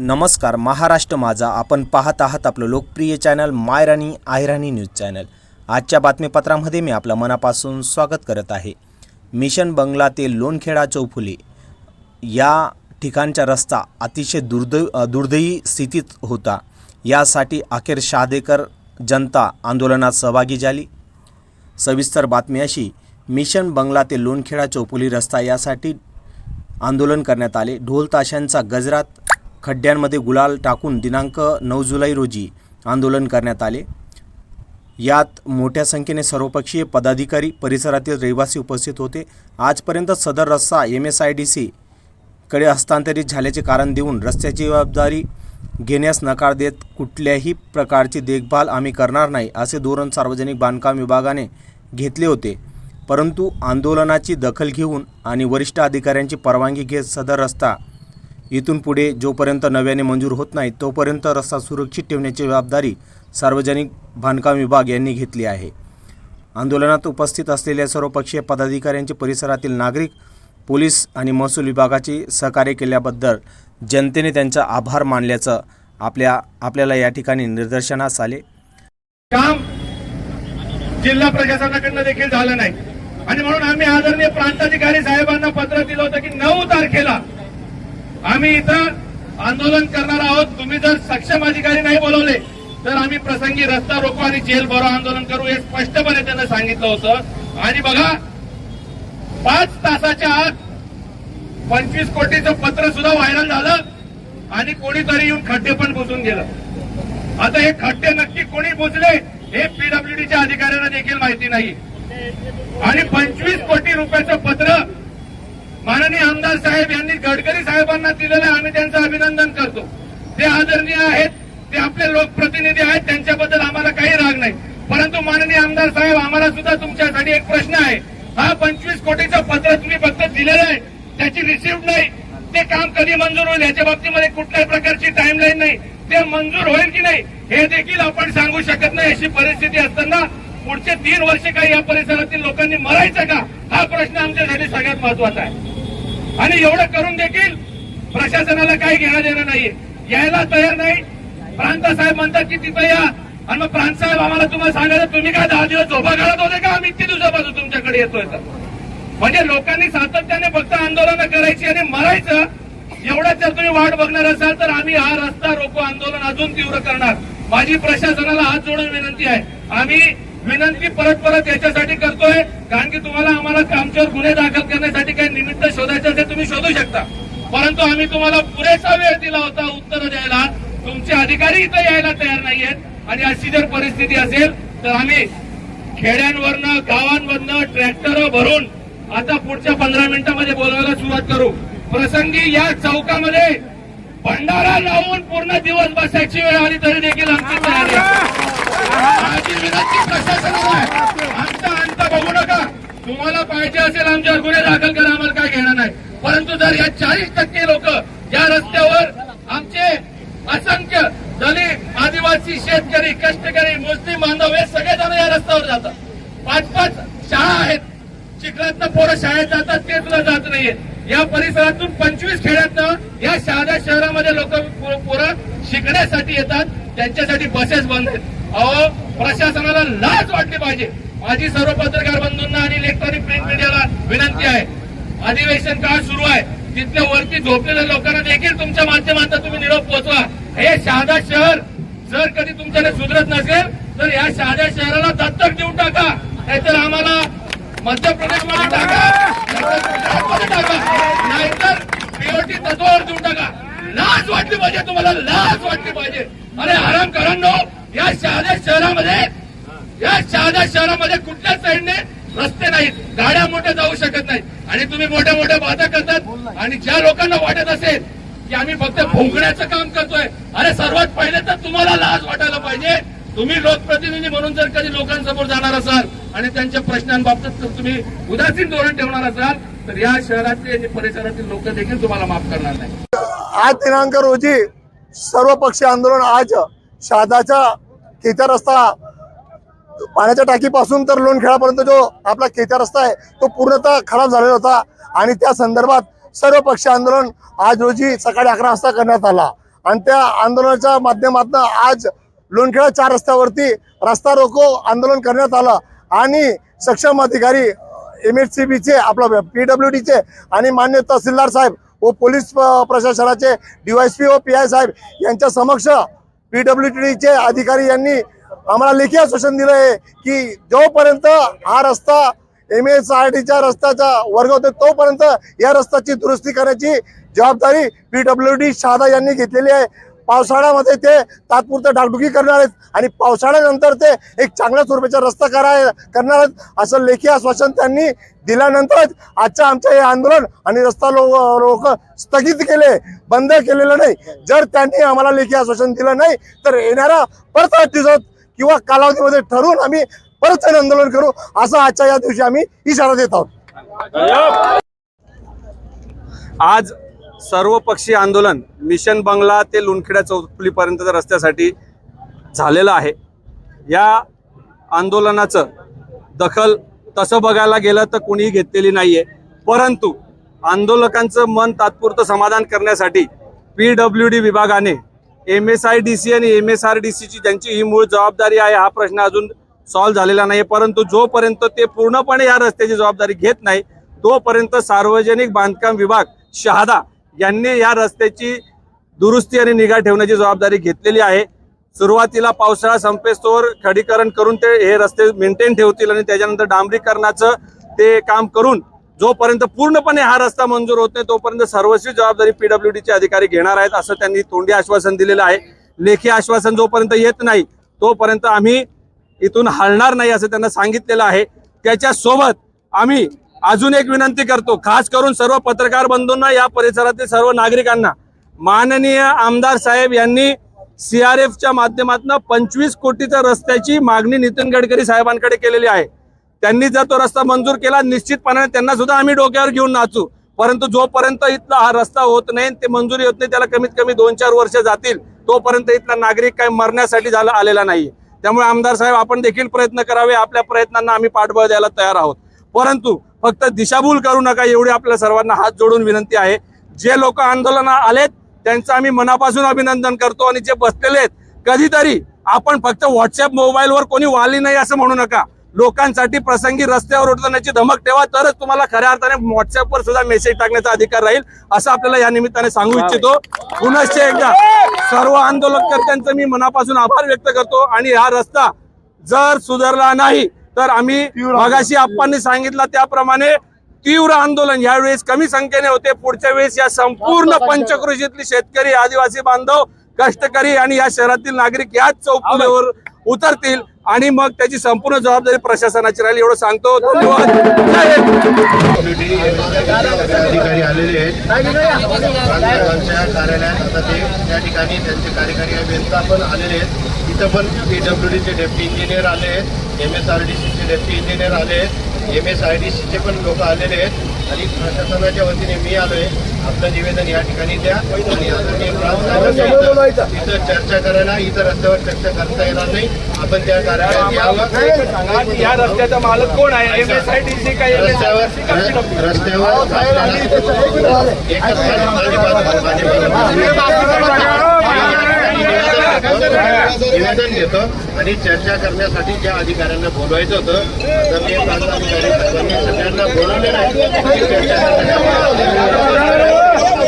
नमस्कार महाराष्ट्र माझा. आपण पाहत आहात आपलं लोकप्रिय चॅनल मायराणी आयराणी न्यूज चॅनल. आजच्या बातमीपत्रामध्ये मी आपलं मनापासून स्वागत करत आहे. मिशन बंगला ते लोणखेडा चौफुले या ठिकाणचा रस्ता अतिशय दुर्दै दुर्दैवी स्थितीत होता. यासाठी अखेर शहादेकर जनता आंदोलनात सहभागी झाली. सविस्तर बातमी अशी मिशन बंगला ते लोणखेडा चौफुली रस्ता यासाठी आंदोलन करण्यात आले. ढोल ताशांचा गजरात खड्ड्यांमध्ये गुलाल टाकून दिनांक नऊ जुलै रोजी आंदोलन करण्यात आले. यात मोठ्या संख्येने सर्वपक्षीय पदाधिकारी परिसरातील रहिवासी उपस्थित होते. आजपर्यंत सदर रस्ता M S I D C कडे हस्तांतरित झाल्याचे कारण देऊन रस्त्याची जबाबदारी घेण्यास नकार देत कुठल्याही प्रकारची देखभाल आम्ही करणार नाही असे धोरण सार्वजनिक बांधकाम विभागाने घेतले होते. परंतु आंदोलनाची दखल घेऊन आणि वरिष्ठ अधिकाऱ्यांची परवानगी घेत सदर रस्ता इथून पुढे जोपर्यंत नव्याने मंजूर होत नाही तोपर्यंत रस्ता सुरक्षित ठेवण्याची जबाबदारी सार्वजनिक बांधकाम विभाग यांनी घेतली आहे. आंदोलनात उपस्थित असलेल्या सर्वपक्षीय पदाधिकाऱ्यांचे परिसरातील नागरिक पोलीस आणि महसूल विभागाची सहकार्य केल्याबद्दल जनतेने त्यांचा आभार मानल्याचं आपल्या आपल्याला या ठिकाणी निदर्शनास आले. काम जिल्हा प्रशासनाकडनं देखील झालं नाही. आणि म्हणून आम्ही आदरणीय प्रांताधिकारी साहेबांना पत्र दिलं होतं की नऊ तारखेला आम्ही इथं आंदोलन करणार आहोत. तुम्ही जर सक्षम अधिकारी नाही बोलवले तर आम्ही प्रसंगी रस्ता रोको आणि जेल भरो आंदोलन करू. हे स्पष्टपणे त्यांना सांगितलं होतं. आणि बघा पाच तासाच्या आत पंचवीस कोटीचं पत्र सुद्धा व्हायरल झालं आणि कोणीतरी येऊन खड्डे पण बुजून गेलं. आता हे खड्डे नक्की कोणी बुजले हे पीडब्ल्यूडीच्या अधिकाऱ्यांना देखील माहिती नाही. आणि पंचवीस कोटी रुपयाचं पत्र माननीय आमदार साहेब यांनी गडकरी साहेबांना दिलेलं आहे. आम्ही त्यांचं अभिनंदन करतो. ते आदरणीय आहेत ते आपले लोकप्रतिनिधी आहेत त्यांच्याबद्दल आम्हाला काही राग नाही. परंतु माननीय आमदार साहेब आम्हाला सुद्धा तुमच्यासाठी एक प्रश्न आहे. हा पंचवीस कोटीचं पत्र तुम्ही फक्त दिलेलं आहे त्याची रिसिव्ह नाही. ते काम कधी मंजूर होईल याच्या बाबतीमध्ये कुठल्याही प्रकारची टाईमलाईन नाही. ते मंजूर होईल की नाही हे देखील आपण सांगू शकत नाही. अशी परिस्थिती असताना पुढचे तीन वर्ष काही या परिसरातील लोकांनी मरायचं का? हा प्रश्न आमच्यासाठी सगळ्यात महत्त्वाचा आहे. आणि एवढं करून देखील प्रशासनाला काही घेणं देणं नाहीये यायला तयार नाही. प्रांत साहेब म्हणतात की तिथं या. आणि मग प्रांत साहेब आम्हाला तुम्हाला सांगायचं तुम्ही काय दहा दिवस झोपा काढत होते का? आम्ही इतके दिवसापासून तुमच्याकडे येतोय तर म्हणजे लोकांनी सातत्याने फक्त आंदोलन करायची आणि मरायचं. एवढंच जर तुम्ही वाट बघणार असाल तर आम्ही हा रस्ता रोको. आंदोलन अजून तीव्र करणार. माझी प्रशासनाला हात जोडून विनंती आहे. आम्ही विनंती परत परत याच्यासाठी करतोय. कारण की तुम्हाला आम्हाला आमच्यावर गुन्हे दाखल करण्यासाठी काही निमित्त शोधायचं असेल तुम्ही शोधू शकता. परंतु आम्ही तुम्हाला पुरेसा वेळ दिला होता उत्तर द्यायला. तुमचे अधिकारी इथं यायला तयार नाहीयेत. आणि अशी जर परिस्थिती असेल तर आम्ही खेड्यांवरनं गावांवरनं ट्रॅक्टर भरून आता पुढच्या पंधरा मिनिटांमध्ये बोलवायला सुरुवात करू. प्रसंगी या चौकामध्ये भंडारा लावून पूर्ण दिवस बसायची वेळ आली तरी देखील आमची तयारी आमचा अंत बघू नका. तुम्हाला पाहिजे असेल आमच्यावर गुन्हे दाखल करा आम्हाला काय घेणार नाही. परंतु जर या चाळीस टक्के लोक या रस्त्यावर आमचे असंख्य दलित आदिवासी शेतकरी कष्टकरी मुस्लिम बांधव हे सगळेजण या रस्त्यावर जातात. पाच पाच शाळा आहेत. चिखलातनं पोरं शाळेत जातात ते सुद्धा जात नाहीये या परिसरातून पंचवीस खेड्यातनं या शहादा शहरामध्ये लोक पोरं शिकण्यासाठी येतात. त्यांच्यासाठी बसेस बंद आहेत. अहो प्रशासनाला लाज वाटली पाहिजे. माझी सर्व पत्रकार बंधूंना आणि इलेक्ट्रॉनिक प्रिंट मीडियाला विनंती आहे. अधिवेशन काळ सुरू आहे. तिथल्या वरती झोपलेल्या लोकांना देखील तुमच्या माध्यमातून तुम्ही निरोप पोहोचवा हे शहादा शहर जर कधी तुमच्याकडे सुधरत नसेल तर या शहादा शहराला दत्तक देऊन टाका. नाहीतर आम्हाला मध्य प्रदेशमध्ये टाका. नाहीतर गुजरातमध्ये टाका. नाहीतर पीओटी तत्वावर देऊन टाका. लाज वाटली पाहिजे तुम्हाला लाज वाटली पाहिजे. अरे आराम करा या शहादा शहरामध्ये या शहादा शहरामध्ये कुठल्याच साईडने रस्ते नाहीत गाड्या मोठ्या जाऊ शकत नाहीत. आणि तुम्ही मोठ्या मोठ्या वादा करतात आणि ज्या लोकांना वाटत असेल की आम्ही फक्त भोंगण्याचं काम करतोय अरे सर्वात पहिले तर तुम्हाला लाज वाटायला पाहिजे. तुम्ही लोकप्रतिनिधी म्हणून जर कधी लोकांसमोर जाणार असाल आणि त्यांच्या प्रश्नांबाबत जर तुम्ही उदासीन धोरण ठेवणार असाल तर या शहरातले आणि परिसरातील लोक देखील तुम्हाला माफ करणार नाही आज दिनांक रोजी सर्व पक्षीय आंदोलन आज शहादाचा खेच्या रस्ता पाण्याच्या टाकीपासून तर लोणखेळापर्यंत जो आपला खेच्या रस्ता आहे तो पूर्णतः खराब झालेला होता. आणि त्या संदर्भात सर्व पक्ष आंदोलन आज रोजी सकाळी अकरा वाजता करण्यात आला. आणि त्या आंदोलनाच्या माध्यमातून आज लोणखेळा चार रस्त्यावरती रस्ता रोको आंदोलन करण्यात आलं. आणि सक्षम अधिकारी एम एच सी बीचे आपला पी डब्ल्यू डीचे आणि मान्य तहसीलदार साहेब व पोलीस प- प्रशासनाचे डीवायसपी व पी आय साहेब यांच्या समक्ष पी अधिकारी यांनी आम्हाला लेखी आश्वासन दिलं आहे की जोपर्यंत हा रस्ता एम एस आर टीच्या रस्त्याचा वर्ग होतो तोपर्यंत या रस्त्याची दुरुस्ती करण्याची जबाबदारी पी डब्ल्यू डी शहादा यांनी घेतलेली आहे. पावसाळ्यामध्ये ते तात्पुरतं डागडुगी करणार आहेत आणि पावसाळ्यानंतर ते एक चांगल्या स्वरूपाचा रस्ता कराय करणार आहेत असं लेखी आश्वासन त्यांनी दिल्यानंतरच आजच्या आमचं हे आंदोलन आणि रस्ता लो लोक स्थगित केले बंद केलेलं नाही. जर त्यांनी आम्हाला लेखी आश्वासन दिलं नाही तर येणारा परत आठ दिवसात किंवा कालावधीमध्ये ठरवून आम्ही परत एक आंदोलन करू असं आजच्या या दिवशी आम्ही इशारा देत आहोत. आज सर्वपक्षीय आंदोलन मिशन बंगला ते लुणखेडा चौफुलीपर्यंतच्या रस्त्यासाठी झालेलं आहे. या आंदोलनाचं दखल तसं बघायला गेलं तर कुणीही घेतलेली नाही आहे परंतु आंदोलकांचं मन तात्पुरतं समाधान करण्यासाठी पी डब्ल्यू डी विभागाने M S I D C आणि एम एस आर डी सीची ज्यांची ही मूळ जबाबदारी आहे हा प्रश्न अजून सॉल्व्ह झालेला नाही परंतु जोपर्यंत ते पूर्णपणे या रस्त्याची जबाबदारी घेत नाही तोपर्यंत सार्वजनिक बांधकाम विभाग शहादा यांनी या रस्त्याची दुरुस्ती आणि निगा ठेवण्याची जबाबदारी घेतलेली आहे. सुरुवातीला पावसाळा संपेस्तोवर खडीकरण करून ते हे रस्ते मेंटेन ठेवतील आणि त्याच्यानंतर डांबरीकरणाचं ते काम करून जोपर्यंत पूर्णपणे हा रस्ता मंजूर होत नाही तोपर्यंत सर्वस्वी जबाबदारी पीडब्ल्यू चे अधिकारी घेणार आहेत असं त्यांनी तोंडी आश्वासन दिलेलं आहे. लेखी आश्वासन जोपर्यंत येत नाही तोपर्यंत आम्ही इथून हलणार नाही असं त्यांना सांगितलेलं आहे. त्याच्यासोबत आम्ही अजून एक विनंती करतो खास करून सर्व पत्रकार बंधूंना या परिसरातील सर्व नागरिकांना. माननीय आमदार साहेब यांनी सीआरएफच्या माध्यमातून पंचवीस कोटीच्या रस्त्याची मागणी नितीन गडकरी साहेबांकडे केलेली आहे. त्यांनी जर तो रस्ता मंजूर केला निश्चितपणाने त्यांना सुद्धा आम्ही डोक्यावर घेऊन नाचू. परंतु जोपर्यंत इथला हा रस्ता होत नाही ते मंजुरी होत नाही त्याला कमीत कमी दोन चार वर्ष जातील तोपर्यंत इथला नागरिक काय मरण्यासाठी झाला आलेला नाही. त्यामुळे आमदार साहेब आपण देखील प्रयत्न करावे आपल्या प्रयत्नांना आम्ही पाठबळ द्यायला तयार आहोत. परंतु फक्त दिशाभूल करू नका एवढी आपल्या सर्वांना हात जोडून विनंती आहे. जे लोक आंदोलना आलेत त्यांचं आम्ही मनापासून अभिनंदन करतो आणि जे बसलेले आहेत कधीतरी आपण फक्त व्हॉट्सअप मोबाईलवर कोणी वाली नाही असं म्हणू नका. लोकांसाठी प्रसंगी रस्त्यावर उतरण्याची धमक ठेवा तरच तुम्हाला खऱ्या अर्थाने व्हॉट्सअपवर सुद्धा मेसेज टाकण्याचा अधिकार राहील असं आपल्याला या निमित्ताने सांगू इच्छितो. पुनश्च एकदा सर्व आंदोलनकर्त्यांचं मी मनापासून आभार व्यक्त करतो आणि हा रस्ता जर सुधारला नाही तर आम्ही मगाशी आप्पांनी सांगितलं त्याप्रमाणे तीव्र आंदोलन यावेळेस कमी संख्येने होते. पुढच्या वेळेस या संपूर्ण पंचकृषीतली शेतकरी आदिवासी बांधव कष्टकरी आणि या शहरातील नागरिक याच चौकीवर उतरतील आणि मग त्याची संपूर्ण जबाबदारी प्रशासनाची राहील एवढं सांगतो. धन्यवाद. अधिकारी आलेले आहेत. कार्यालयात आता ते त्या ठिकाणी त्यांचे कार्यकारी अभियंता पण आलेले आहेत. इथं पण पी डब्ल्यू डीचे डेप्टी इंजिनियर आले आहेत एम एस आर डी सीचे डेप्टी इंजिनियर आले आहेत एम एस आय डी सीचे पण लोक आलेले आहेत आणि प्रशासनाच्या वतीने मी आलोय. आपलं निवेदन या ठिकाणी द्या आणि आदरणीय इथं चर्चा करायला इथं रस्त्यावर चर्चा करता येणार नाही. आपण त्या कार्यालयात यावं. या रस्त्याचा मालक कोण आहे? M S I D C काय रस्त्यावर रस्त्यावर आपल्याला एकच माझी माझी निवेदन घेतो आणि चर्चा करण्यासाठी ज्या अधिकाऱ्यांना बोलवायचं होतं. तर मी प्रांताधिकारी साहेबांनी सगळ्यांना बोलवलेलं आहे. चर्चा करण्यासाठी.